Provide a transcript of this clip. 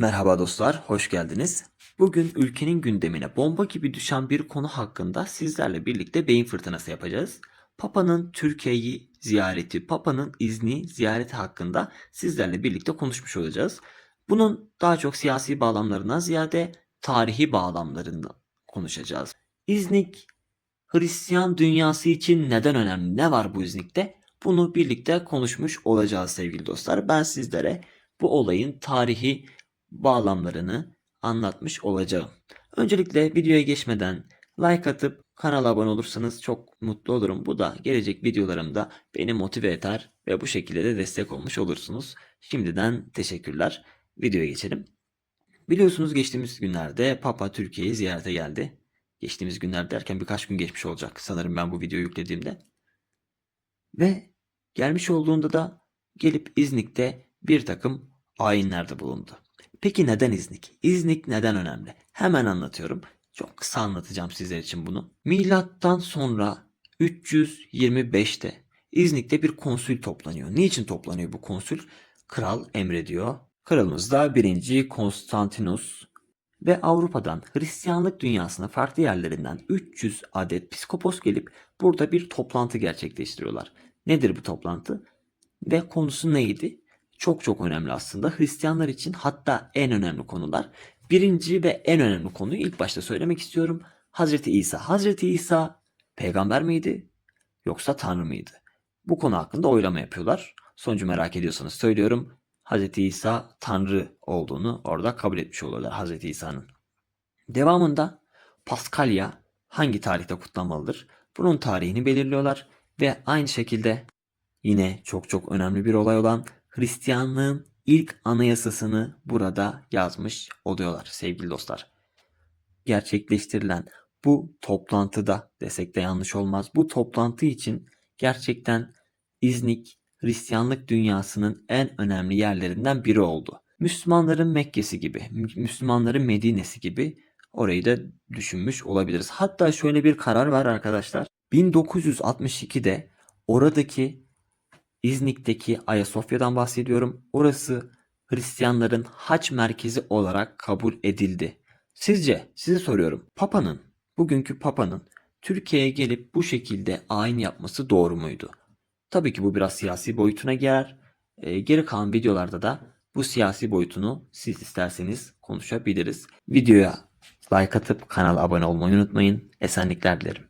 Merhaba dostlar, hoş geldiniz. Bugün ülkenin gündemine bomba gibi düşen bir konu hakkında sizlerle birlikte beyin fırtınası yapacağız. Papa'nın Türkiye'yi ziyareti, Papa'nın izni ziyareti hakkında sizlerle birlikte konuşmuş olacağız. Bunun daha çok siyasi bağlamlarından ziyade tarihi bağlamlarından konuşacağız. İznik Hristiyan dünyası için neden önemli? Ne var bu İznik'te? Bunu birlikte konuşmuş olacağız sevgili dostlar. Ben sizlere bu olayın tarihi bağlamlarını anlatmış olacağım. Öncelikle videoya geçmeden like atıp kanala abone olursanız çok mutlu olurum. Bu da gelecek videolarımda beni motive eder ve bu şekilde de destek olmuş olursunuz. Şimdiden teşekkürler. Videoya geçelim. Biliyorsunuz geçtiğimiz günlerde Papa Türkiye'yi ziyarete geldi. Geçtiğimiz günler derken birkaç gün geçmiş olacak sanırım ben bu videoyu yüklediğimde. Ve gelmiş olduğunda da gelip İznik'te bir takım ayinlerde bulundu. Peki neden İznik? İznik neden önemli? Hemen anlatıyorum. Çok kısa anlatacağım sizler için bunu. Milattan sonra 325'te İznik'te bir konsül toplanıyor. Niçin toplanıyor bu konsül? Kral emrediyor. Kralımız da 1. Konstantinus ve Avrupa'dan Hristiyanlık dünyasına farklı yerlerinden 300 adet psikopos gelip burada bir toplantı gerçekleştiriyorlar. Nedir bu toplantı? Ve konusu neydi? Çok çok önemli aslında. Hristiyanlar için hatta en önemli konular. Birinci ve en önemli konuyu ilk başta söylemek istiyorum. Hazreti İsa. Hazreti İsa peygamber miydi? Yoksa tanrı mıydı? Bu konu hakkında oylama yapıyorlar. Sonucu merak ediyorsanız söylüyorum. Hazreti İsa tanrı olduğunu orada kabul etmiş oluyorlar Hazreti İsa'nın. Devamında Paskalya hangi tarihte kutlanmalıdır? Bunun tarihini belirliyorlar ve aynı şekilde yine çok çok önemli bir olay olan Hristiyanlığın ilk anayasasını burada yazmış oluyorlar sevgili dostlar. Gerçekleştirilen bu toplantıda desek de yanlış olmaz. Bu toplantı için gerçekten İznik Hristiyanlık dünyasının en önemli yerlerinden biri oldu. Müslümanların Mekke'si gibi, Müslümanların Medine'si gibi orayı da düşünmüş olabiliriz. Hatta şöyle bir karar var arkadaşlar. 1962'de oradaki İznik'teki Ayasofya'dan bahsediyorum. Orası Hristiyanların haç merkezi olarak kabul edildi. Sizce, size soruyorum. Papa'nın, bugünkü Papa'nın Türkiye'ye gelip bu şekilde ayin yapması doğru muydu? Tabii ki bu biraz siyasi boyutuna girer. Ee, geri kalan videolarda da bu siyasi boyutunu siz isterseniz konuşabiliriz. Videoya like atıp kanala abone olmayı unutmayın. Esenlikler dilerim.